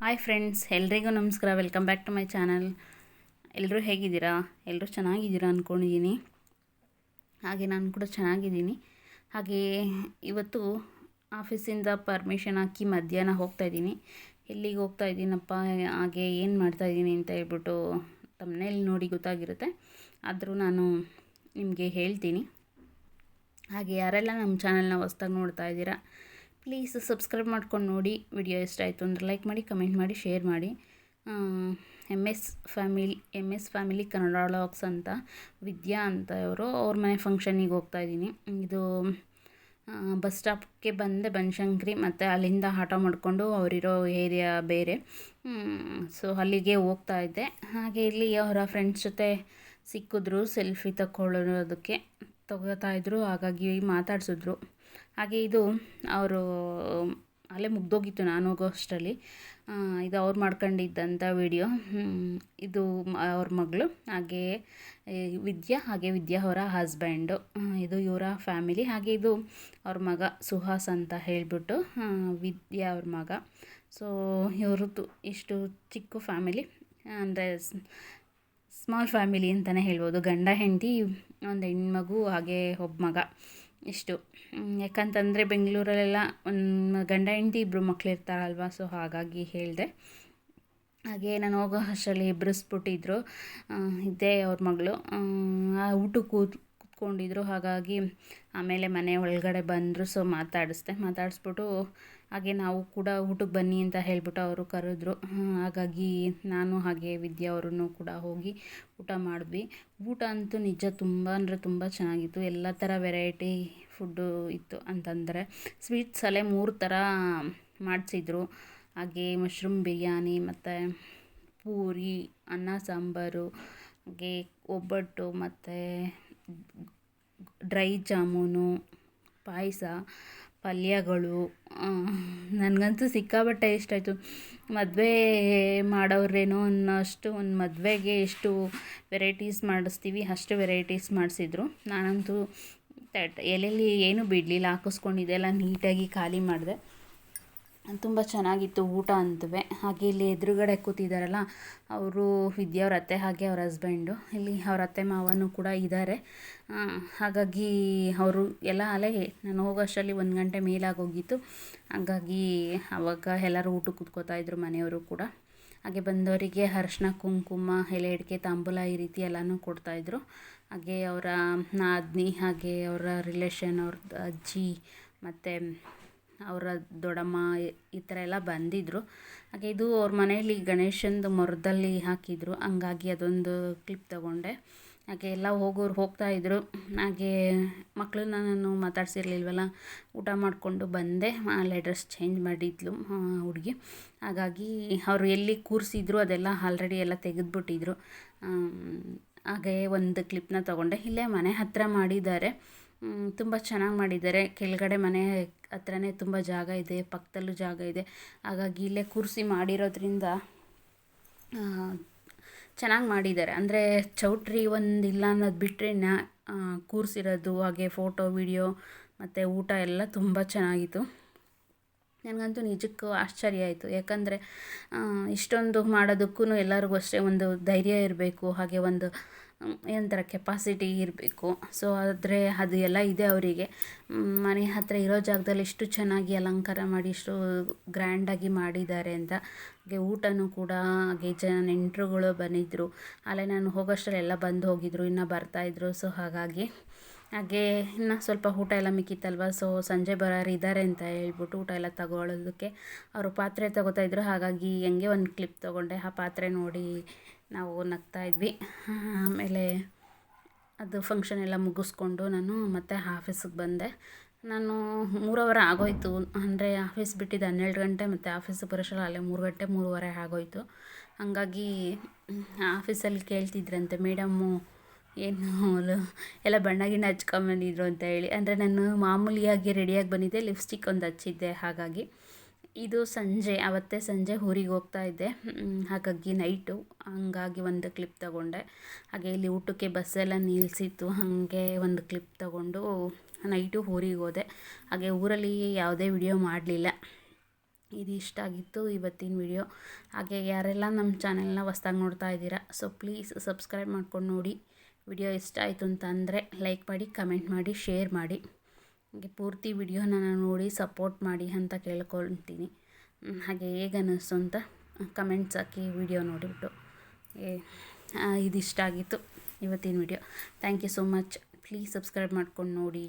Hi friends ಎಲ್ರಿಗೂ ನಮಸ್ಕಾರ. Welcome back to my channel ಎಲ್ಲರೂ ಹೇಗಿದ್ದೀರಾ? ಎಲ್ಲರೂ ಚೆನ್ನಾಗಿದ್ದೀರಾ ಅಂದ್ಕೊಂಡಿದ್ದೀನಿ ಹಾಗೆ ನಾನು ಕೂಡ ಚೆನ್ನಾಗಿದ್ದೀನಿ. ಹಾಗೆ ಇವತ್ತು ಆಫೀಸಿಂದ ಪರ್ಮಿಷನ್ ಹಾಕಿ ಮಧ್ಯಾಹ್ನ ಹೋಗ್ತಾ ಇದ್ದೀನಿ. ಎಲ್ಲಿಗೆ ಹೋಗ್ತಾ ಇದ್ದೀನಪ್ಪ? ಹಾಗೆ ಏನು ಮಾಡ್ತಾ ಇದ್ದೀನಿ ಅಂತ ಹೇಳ್ಬಿಟ್ಟು ತಮ್ಮನೇಲಿ ನೋಡಿ ಗೊತ್ತಾಗಿರುತ್ತೆ. ಆದರೂ ನಾನು ನಿಮಗೆ ಹೇಳ್ತೀನಿ. ಹಾಗೆ ಯಾರೆಲ್ಲ ನಮ್ಮ ಚಾನಲ್ನ ಹೊಸ್ದಾಗಿ ನೋಡ್ತಾ ಇದ್ದೀರಾ? ಪ್ಲೀಸ್ ಸಬ್ಸ್ಕ್ರೈಬ್ ಮಾಡ್ಕೊಂಡು ನೋಡಿ ವಿಡಿಯೋ ಇಷ್ಟ ಆಯಿತು ಅಂದರೆ ಲೈಕ್ ಮಾಡಿ, ಕಮೆಂಟ್ ಮಾಡಿ, ಶೇರ್ ಮಾಡಿ. M S family M S family Kannada vlogs ಅಂತ, ವಿದ್ಯಾ ಅಂತ ಇವರು, ಅವ್ರ ಮನೆ ಫಂಕ್ಷನಿಗೆ ಹೋಗ್ತಾ ಇದ್ದೀನಿ. ಇದು ಬಸ್ ಸ್ಟಾಪ್ಗೆ ಬಂದೆ ಬನಶಂಕರಿ, ಮತ್ತು ಅಲ್ಲಿಂದ ಆಟೋ ಮಾಡಿಕೊಂಡು ಅವರಿರೋ ಏರಿಯಾ ಬೇರೆ. ಸೊ ಅಲ್ಲಿಗೆ ಹೋಗ್ತಾ ಇದ್ದೆ. ಹಾಗೆ ಇಲ್ಲಿ ಅವರ ಫ್ರೆಂಡ್ಸ್ ಜೊತೆ ಸಿಕ್ಕಿದ್ರು ಸೆಲ್ಫಿ ತಗೊಳ್ಳೋದಕ್ಕೆ ತಗೋತಾ ಇದ್ರು, ಹಾಗಾಗಿ ಮಾತಾಡ್ಸಿದ್ರು. ಹಾಗೆ ಇದು ಅವರು ಅಲ್ಲೇ ಮುಗ್ದೋಗಿತ್ತು ನಾನು ಹೋಗೋ ಅಷ್ಟರಲ್ಲಿ. ಇದು ಅವ್ರು ಮಾಡ್ಕೊಂಡಿದ್ದಂಥ ವಿಡಿಯೋ ಇದು ಅವ್ರ ಮಗಳು, ಹಾಗೆ ವಿದ್ಯಾ ಹಾಗೆ ವಿದ್ಯಾ ಅವರ ಹಸ್ಬೆಂಡು ಇದು ಇವರ ಫ್ಯಾಮಿಲಿ ಹಾಗೆ ಇದು ಅವ್ರ ಮಗ ಸುಹಾಸ್ ಅಂತ ಹೇಳಿಬಿಟ್ಟು ವಿದ್ಯಾ ಅವ್ರ ಮಗ. ಸೊ ಇವ್ರದ್ದು ಇಷ್ಟು ಚಿಕ್ಕ ಫ್ಯಾಮಿಲಿ ಅಂದರೆ ಸ್ಮಾಲ್ ಫ್ಯಾಮಿಲಿ ಅಂತಲೇ ಹೇಳ್ಬೋದು. ಗಂಡ, ಹೆಂಡತಿ, ಒಂದು ಹೆಣ್ಮಗು, ಹಾಗೆ ಒಬ್ಬ ಮಗ. ಇಷ್ಟು. ಯಾಕಂತಂದರೆ ಬೆಂಗಳೂರಲ್ಲೆಲ್ಲ ಒಂದು ಗಂಡ ಹೆಂಡತಿ ಇಬ್ಬರು ಮಕ್ಳು ಇರ್ತಾರಲ್ವ ಸೊ ಹಾಗಾಗಿ ಹೇಳಿದೆ. ಹಾಗೆ ನಾನು ಹೋಗೋ ಅಷ್ಟರಲ್ಲಿ ಎಬ್ರಿಸ್ಬಿಟ್ಟಿದ್ರು ಇದ್ದೇ ಅವ್ರ ಮಗಳು. ಊಟಕ್ಕೆ ಕೂತ್ ಕೂತ್ಕೊಂಡಿದ್ರು. ಹಾಗಾಗಿ ಆಮೇಲೆ ಮನೆ ಒಳಗಡೆ ಬಂದರು. ಸೊ ಮಾತಾಡಿಸ್ದೆ. ಮಾತಾಡಿಸ್ಬಿಟ್ಟು, ಹಾಗೆ ನಾವು ಕೂಡ ಊಟಕ್ಕೆ ಬನ್ನಿ ಅಂತ ಹೇಳಿಬಿಟ್ಟು ಅವರು ಕರೆದ್ರು. ಹಾಗಾಗಿ ನಾನು ಹಾಗೆ ವಿದ್ಯಾ ಅವ್ರೂ ಕೂಡ ಹೋಗಿ ಊಟ ಮಾಡಿದ್ವಿ. ಊಟ ಅಂತೂ ನಿಜ ತುಂಬ ಅಂದರೆ ತುಂಬ ಚೆನ್ನಾಗಿತ್ತು. ಎಲ್ಲ ಥರ ವೆರೈಟಿ ಫುಡ್ಡು ಇತ್ತು ಅಂತಂದರೆ ಸ್ವೀಟ್ಸಲ್ಲೇ ಮೂರು ಥರ ಮಾಡಿಸಿದ್ರು. ಹಾಗೆ ಮಶ್ರೂಮ್ ಬಿರಿಯಾನಿ, ಮತ್ತು ಪೂರಿ, ಅನ್ನ ಸಾಂಬಾರು, ಹಾಗೆ ಒಬ್ಬಟ್ಟು, ಮತ್ತು ಡ್ರೈ ಜಾಮೂನು, ಪಾಯಸ, ಪಲ್ಯಗಳು ನನಗಂತೂ ಸಿಕ್ಕಾಪಟ್ಟೆ ಇಷ್ಟ ಆಯಿತು. ಮದುವೆ ಮಾಡೋರೇನೋ ಅನ್ನೋಷ್ಟು ಒಂದು ಮದುವೆಗೆ ಎಷ್ಟು ವೆರೈಟೀಸ್ ಮಾಡಿಸ್ತೀವಿ, ಅಷ್ಟು ವೆರೈಟೀಸ್ ಮಾಡಿಸಿದ್ರು. ನಾನಂತೂ ತಟ್ ಎಲೆಯಲ್ಲಿ ಏನೂ ಬಿಡಲಿಲ್ಲ ಹಾಕಿಸ್ಕೊಂಡಿದ್ದೆಲ್ಲ ನೀಟಾಗಿ ಖಾಲಿ ಮಾಡಿದೆ. ತುಂಬ ಚೆನ್ನಾಗಿತ್ತು ಊಟ ಅಂತೂ ಹಾಗೆ ಇಲ್ಲಿ ಎದುರುಗಡೆ ಕೂತಿದ್ದಾರಲ್ಲ ಅವರು ವಿದ್ಯಾ ಅವ್ರ ಅತ್ತೆ ಹಾಗೆ ಅವ್ರ ಹಸ್ಬೆಂಡು ಇಲ್ಲಿ ಅವ್ರ ಅತ್ತೆ ಮಾವನೂ ಕೂಡ ಇದ್ದಾರೆ ಹಾಗಾಗಿ ಅವರು ಎಲ್ಲ ಅಲ್ಲೇ, ನಾನು ಹೋಗೋಷ್ಟರಲ್ಲಿ ಒಂದು ಗಂಟೆ ಮೇಲಾಗೋಗಿತ್ತು. ಹಾಗಾಗಿ ಆವಾಗ ಎಲ್ಲರೂ ಊಟಕ್ಕೆ ಕೂತ್ಕೋತಾ ಇದ್ರು ಮನೆಯವರು ಕೂಡ. ಹಾಗೆ ಬಂದವರಿಗೆ ಅರ್ಶಿನ, ಕುಂಕುಮ, ಎಲೆ ಅಡಿಕೆ, ತಾಂಬೂಲ ಈ ರೀತಿ ಎಲ್ಲನೂ ಕೊಡ್ತಾಯಿದ್ರು ಹಾಗೆ ಅವರ ನಾದಿನಿ, ಹಾಗೆ ಅವರ ರಿಲೇಷನ್ ಅವ್ರದ್ದು ಅಜ್ಜಿ, ಮತ್ತು ಅವರ ದೊಡ್ಡಮ್ಮ ಈ ಥರ ಎಲ್ಲ ಬಂದಿದ್ದರು ಹಾಗೆ ಇದು ಅವ್ರ ಮನೆಯಲ್ಲಿ ಗಣೇಶಂದು ಮರದಲ್ಲಿ ಹಾಕಿದ್ರು. ಹಂಗಾಗಿ ಅದೊಂದು ಕ್ಲಿಪ್ ತಗೊಂಡೆ. ಹಾಗೆ ಎಲ್ಲ ಹೋಗೋರು ಹೋಗ್ತಾಯಿದ್ರು ಹಾಗೆ ಮಕ್ಕಳನ್ನ ನಾನು ಮಾತಾಡ್ಸಿರ್ಲಿಲ್ವಲ್ಲ, ಊಟ ಮಾಡಿಕೊಂಡು ಬಂದೆ. ಅಲ್ಲಿ ಡ್ರೆಸ್ ಚೇಂಜ್ ಮಾಡಿದ್ಲು ಹುಡುಗಿ. ಹಾಗಾಗಿ ಅವರು ಎಲ್ಲಿ ಕೂರಿಸಿದ್ರು ಅದೆಲ್ಲ ಆಲ್ರೆಡಿ ಎಲ್ಲ ತೆಗೆದುಬಿಟ್ಟಿದ್ರು. ಹಾಗೆ ಒಂದು ಕ್ಲಿಪ್ನ ತೊಗೊಂಡೆ. ಇಲ್ಲೇ ಮನೆ ಹತ್ತಿರ ಮಾಡಿದ್ದಾರೆ. ತುಂಬ ಚೆನ್ನಾಗಿ ಮಾಡಿದ್ದಾರೆ. ಕೆಳಗಡೆ ಮನೆ ಹತ್ರನೇ ತುಂಬ ಜಾಗ ಇದೆ, ಪಕ್ಕದಲ್ಲೂ ಜಾಗ ಇದೆ. ಹಾಗಾಗಿ ಇಲ್ಲೇ ಕೂರಿಸಿ ಮಾಡಿರೋದ್ರಿಂದ ಚೆನ್ನಾಗಿ ಮಾಡಿದ್ದಾರೆ. ಅಂದರೆ ಚೌಟ್ರಿ ಒಂದು ಇಲ್ಲ ಅನ್ನೋದು ಬಿಟ್ಟರೆ ನಾ ಕೂರಿಸಿರೋದು, ಹಾಗೆ ಫೋಟೋ, ವಿಡಿಯೋ ಮತ್ತು ಊಟ ಎಲ್ಲ ತುಂಬ ಚೆನ್ನಾಗಿತ್ತು. ನನಗಂತೂ ನಿಜಕ್ಕೂ ಆಶ್ಚರ್ಯ ಆಯಿತು. ಯಾಕಂದರೆ ಇಷ್ಟೊಂದು ಮಾಡೋದಕ್ಕೂ ಎಲ್ಲರಿಗೂ ಅಷ್ಟೇ ಒಂದು ಧೈರ್ಯ ಇರಬೇಕು. ಹಾಗೆ ಒಂದು ಏನಂತಾರೆ ಕೆಪಾಸಿಟಿ ಇರಬೇಕು. ಸೊ ಆದರೆ ಅದು ಎಲ್ಲ ಇದೆ ಅವರಿಗೆ. ಮನೆ ಹತ್ತಿರ ಇರೋ ಜಾಗದಲ್ಲಿ ಇಷ್ಟು ಚೆನ್ನಾಗಿ ಅಲಂಕಾರ ಮಾಡಿ, ಇಷ್ಟು ಗ್ರ್ಯಾಂಡಾಗಿ ಮಾಡಿದ್ದಾರೆ ಅಂತ. ಹಾಗೆ ಊಟನೂ ಕೂಡ, ಹಾಗೆ ಜನ, ನೆಂಟರುಗಳು ಬಂದಿದ್ದರು ಅಲ್ಲೇ ನಾನು ಹೋಗೋಷ್ಟರಲ್ಲಿ ಎಲ್ಲ ಬಂದು ಹೋಗಿದ್ರು, ಇನ್ನೂ ಬರ್ತಾಯಿದ್ರು ಸೊ ಹಾಗಾಗಿ ಹಾಗೆ ಇನ್ನು ಸ್ವಲ್ಪ ಊಟ ಎಲ್ಲ ಮಿಕ್ಕಿತ್ತಲ್ವ? ಸೊ ಸಂಜೆ ಬರೋರು ಇದ್ದಾರೆ ಅಂತ ಹೇಳ್ಬಿಟ್ಟು ಊಟ ಎಲ್ಲ ತಗೊಳ್ಳೋದಕ್ಕೆ ಅವರು ಪಾತ್ರೆ ತಗೋತಾಯಿದ್ರು ಹಾಗಾಗಿ, ಹೆಂಗೆ ಒಂದು ಕ್ಲಿಪ್ ತೊಗೊಂಡೆ. ಆ ಪಾತ್ರೆ ನೋಡಿ ನಾವು ನಗ್ತಾ ಇದ್ವಿ. ಆಮೇಲೆ ಅದು ಫಂಕ್ಷನ್ ಎಲ್ಲ ಮುಗಿಸ್ಕೊಂಡು ನಾನು ಮತ್ತೆ ಆಫೀಸಿಗೆ ಬಂದೆ. ನಾನು ಮೂರುವರೆ ಆಗೋಯಿತು. ಅಂದರೆ ಆಫೀಸ್ ಬಿಟ್ಟಿದ್ದು ಹನ್ನೆರಡು ಗಂಟೆ ಮತ್ತು ಆಫೀಸಿಗೆ ಬರೋಷ್ಟರಲ್ಲಿ ಅಲ್ಲೇ ಮೂರು ಗಂಟೆ ಮೂರುವರೆ ಆಗೋಯಿತು. ಹಾಗಾಗಿ ಆಫೀಸಲ್ಲಿ ಕೇಳ್ತಿದ್ರಂತೆ ಮೇಡಮ್ಮು ಏನು ಎಲ್ಲ ಬಣ್ಣ ಗಿಣ್ಣ ಹಚ್ಕೊಂಬಂದಿದ್ರು ಅಂತ ಹೇಳಿ. ಅಂದರೆ ನಾನು ಮಾಮೂಲಿಯಾಗಿ ರೆಡಿಯಾಗಿ ಬಂದಿದ್ದೆ, ಲಿಪ್ಸ್ಟಿಕ್ ಒಂದು ಹಚ್ಚಿದ್ದೆ ಹಾಗಾಗಿ. ಇದು ಸಂಜೆ, ಅವತ್ತೇ ಸಂಜೆ ಊರಿಗೆ ಹೋಗ್ತಾ ಇದ್ದೆ. ಹಾಗಾಗಿ ನೈಟು ಹಂಗಾಗಿ ಒಂದು ಕ್ಲಿಪ್ ತಗೊಂಡೆ. ಹಾಗೆ ಇಲ್ಲಿ ಊಟಕ್ಕೆ ಬಸ್ಸೆಲ್ಲ ನಿಲ್ಲಿಸಿತ್ತು ಹಾಗೆ ಒಂದು ಕ್ಲಿಪ್ ತಗೊಂಡು ನೈಟು ಊರಿಗೆ ಹೋದೆ. ಹಾಗೆ ಊರಲ್ಲಿ ಯಾವುದೇ ವಿಡಿಯೋ ಮಾಡಲಿಲ್ಲ. ಇದು ಇಷ್ಟ ಆಗಿತ್ತು ಇವತ್ತಿನ ವಿಡಿಯೋ ಹಾಗೆ ಯಾರೆಲ್ಲ ನಮ್ಮ ಚಾನೆಲ್ನ ಹೊಸ್ದಾಗಿ ನೋಡ್ತಾ ಇದ್ದೀರಾ ಸೊ ಪ್ಲೀಸ್ ಸಬ್ಸ್ಕ್ರೈಬ್ ಮಾಡ್ಕೊಂಡು ನೋಡಿ. ವಿಡಿಯೋ ಇಷ್ಟ ಆಯಿತು ಅಂತ ಅಂದರೆ ಲೈಕ್ ಮಾಡಿ ಕಮೆಂಟ್ ಮಾಡಿ ಶೇರ್ ಮಾಡಿ. ಹಾಗೆ ಪೂರ್ತಿ ವಿಡಿಯೋನ ನೋಡಿ ಸಪೋರ್ಟ್ ಮಾಡಿ ಅಂತ ಕೇಳ್ಕೊಳ್ತೀನಿ. ಹಾಗೆ ಹೇಗೆ ಅನ್ನಿಸ್ತು ಅಂತ ಕಮೆಂಟ್ಸ್ ಹಾಕಿ ವಿಡಿಯೋ ನೋಡಿಬಿಟ್ಟು. ಏ ಇದಿಷ್ಟ ಆಗಿತ್ತು ಇವತ್ತಿನ video. Thank you so much please subscribe ಮಾಡ್ಕೊಂಡು ನೋಡಿ.